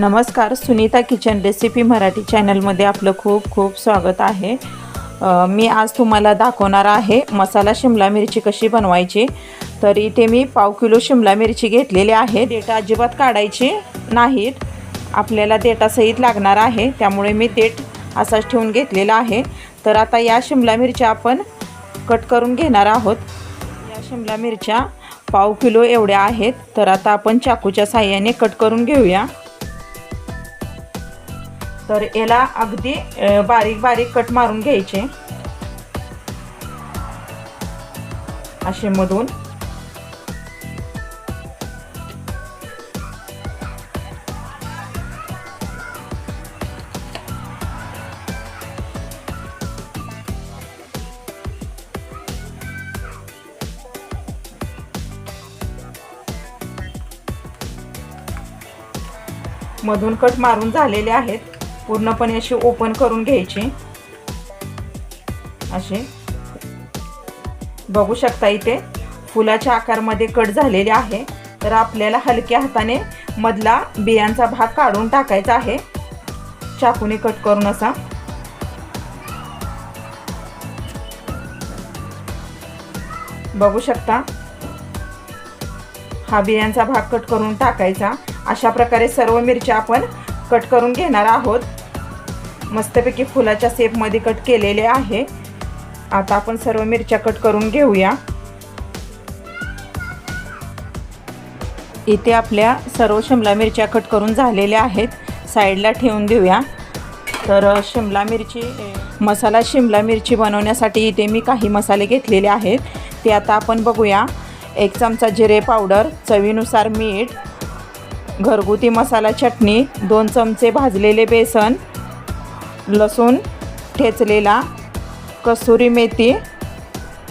नमस्कार Sunita kitchen recipe Marathi चॅनलमध्ये आपलं खूप खूप स्वागत आहे. मी आज तुम्हाला दाखवणार आहे मसाला शिमला मिरची कशी बनवायची. तर इथे मी पाव किलो शिमला मिरची घेतलेली आहे. देठ अजिबात काढायची नाहीत. आपल्याला देठासहित लागणार आहे. त्यामुळे मी देठ असाच ठेवून घेतलेला आहे. तर आता या शिमला मिरच्या आपण कट करून घेणार आहोत. या शिमला मिरच्या पाव किलो एवढ्या आहेत. तर आता आपण चाकूच्या साह्याने कट करून घेऊया. तर याला अगदी बारीक बारीक कट मारून घ्यायचे. असे मधून. मधून कट मारून झालेले आहेत. पूर्णपणे अशी ओपन करून घ्यायची. असे बघू शकता इथे फुलाच्या आकारमध्ये कट झालेले आहे. तर आपल्याला हलक्या हाताने मधला बियांचा भाग काढून टाकायचा आहे. चाकूने कट करून असा. बघू शकता. हा बियांचा भाग कट करून टाकायचा. अशा प्रकारे सर्व मिरच्या आपण कट करून घेणार आहोत. मस्तपैकी फुलाच्या सेपमध्ये कट केलेले आहे. आता आपण सर्व मिरच्या कट करून घेऊया. इथे आपल्या सर्व शिमला मिरच्या कट करून झालेल्या आहेत. साईडला ठेवून देऊया. तर शिमला मिरची मसाला शिमला मिरची बनवण्यासाठी इथे मी काही मसाले घेतलेले आहेत. ते आता आपण बघूया. एक चमचा जिरे पावडर चवीनुसार मीठ घरगुती मसाला चटणी दोन चमचे भाजलेले बेसन लसूण ठेचलेला कसुरी मेथी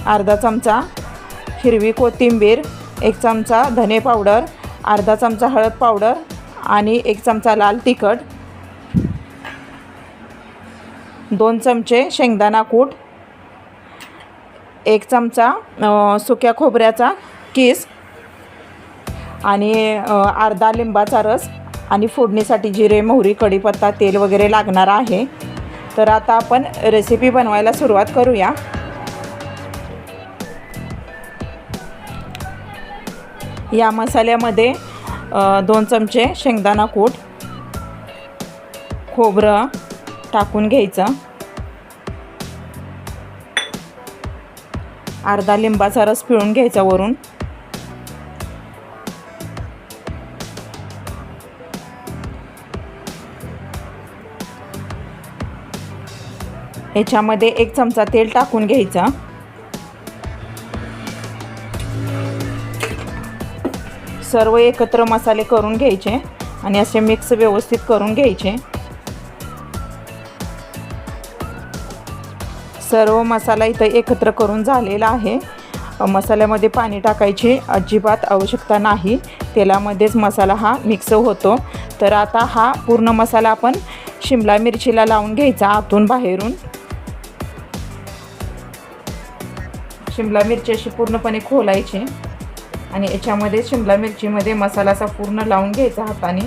अर्धा चमचा हिरवी कोथिंबीर एक चमचा धने पावडर अर्धा चमचा हळद पावडर आणि एक चमचा लाल तिखट दोन चमचे शेंगदाणा कूट एक चमचा सुक्या खोबऱ्याचा किस आणि अर्धा लिंबाचा रस आणि फोडणीसाठी जिरे मोहरी कढीपत्ता तेल वगैरे लागणार आहे. तर आता आपण रेसिपी बनवायला सुरुवात करूया. या मसाल्यामध्ये दोन चमचे शेंगदाणा कूट खोबरं टाकून घ्यायचं. अर्धा लिंबाचा रस पिळून घ्यायचा वरून. याच्यामध्ये एक चमचा तेल टाकून घ्यायचा. सर्व एकत्र मसाले करून घ्यायचे आणि असे मिक्स व्यवस्थित करून घ्यायचे. सर्व मसाला इथं एकत्र करून झालेला आहे. मसाल्यामध्ये पाणी टाकायची अजिबात आवश्यकता नाही. तेलामध्येच मसाला हा मिक्स होतो. तर आता हा पूर्ण मसाला आपण शिमला मिरचीला लावून घ्यायचा आतून बाहेरून. शिमला मिरची अशी पूर्णपणे खोलायची. आणि याच्यामध्ये शिमला मिरचीमध्ये मसाला असा पूर्ण लावून घ्यायचा हाताने.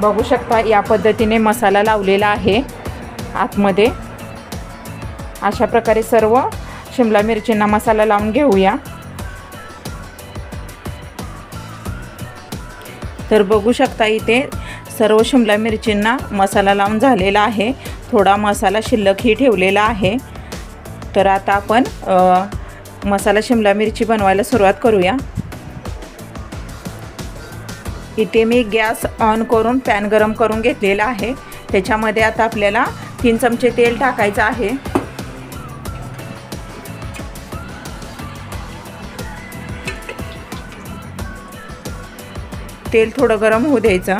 बघू शकता या पद्धतीने मसाला लावलेला आहे आतमध्ये. अशा प्रकारे सर्व शिमला मिरचींना मसाला लावून घेऊया. तर बघू शकता इथे सर्व शिमला मिरचींना मसाला लावून झालेला आहे. थोडा मसाला शिल्लकही ठेवलेला आहे. तर आता आपण मसाला शिमला मिरची बनवायला सुरुवात करूया. इथे मी गॅस ऑन करून पॅन गरम करून घेतलेला आहे. त्याच्यामध्ये आता आपल्याला तीन चमचे तेल टाकायचं आहे. तेल थोडं गरम होऊ द्यायचं.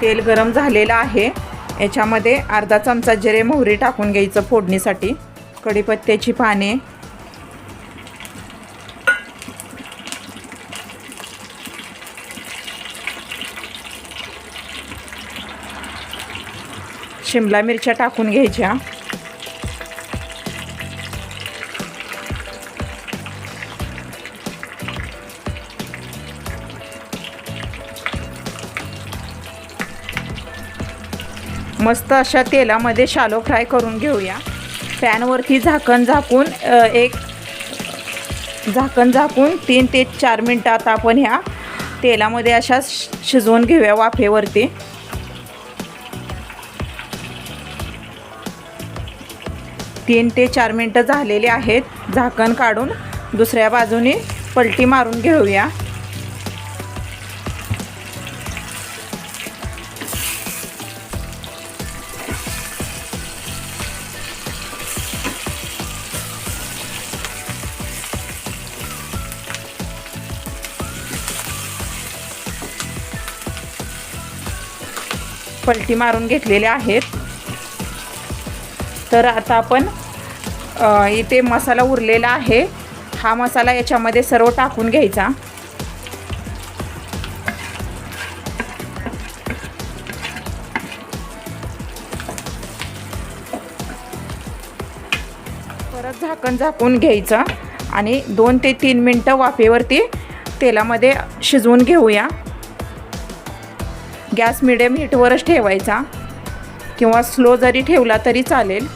तेल गरम झालेलं आहे. याच्यामध्ये अर्धा चमचा जिरे मोहरी टाकून घ्यायचं फोडणीसाठी. कढीपत्त्याची पाने. शिमला मिरच्या टाकून घ्यायच्या. मस्त अशा तेलामध्ये शालो फ्राय करून घेऊया. पॅनवरती झाकण झाकून एक झाकण झाकून तीन ते चार मिनटात आपण ह्या तेलामध्ये अशा शिजवून घेऊया वाफेवरती. तीन ते चार मिनटं झालेले आहेत झाकण काढून. दुसऱ्या बाजूने पलटी मारून घेऊया. पलटी मारून घेतलेले आहेत. तर आता आपण इथे मसाला उरलेला आहे. हा मसाला याच्यामध्ये सर्व टाकून घ्यायचा. परत झाकण झाकून घ्यायचं आणि दोन ते तीन मिनटं वाफेवरती तेलामध्ये शिजवून घेऊया. गॅस मिडियम हीटवरच ठेवायचा. किंवा स्लो जरी ठेवला तरी चालेल.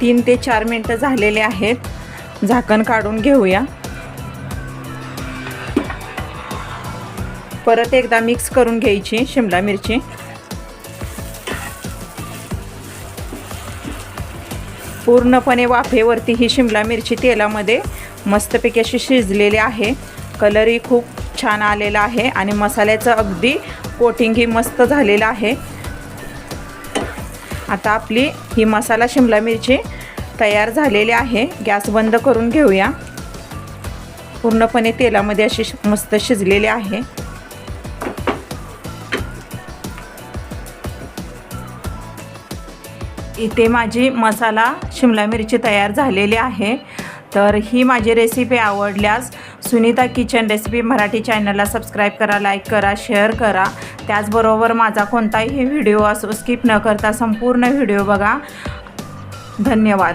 तीन ते चार मिनटं झालेले आहेत. झाकण काढून घेऊया. परत एकदा मिक्स करून घ्यायची शिमला मिरची. पूर्णपणे वाफेवरती ही शिमला मिरची तेलामध्ये मस्तपैकी अशी शिजलेली आहे. कलरही खूप छान आलेला आहे आणि मसाल्याचं अगदी कोटिंगही मस्त झालेलं आहे. आता आपली ही मसाला शिमला मिरची तयार झालेली आहे. गॅस बंद करून घेऊया. पूर्णपणे तेलामध्ये अशी मस्त शिजलेली आहे. इथे माझी मसाला शिमला मिरची तयार झालेली आहे. तर ही माझी रेसिपी आवडल्यास सुनीता किचन रेसिपी मराठी चॅनलला सबस्क्राईब करा लाईक करा शेअर करा. त्याचबरोबर माझा कोणताही व्हिडिओ असो स्किप न करता संपूर्ण व्हिडिओ बघा. धन्यवाद.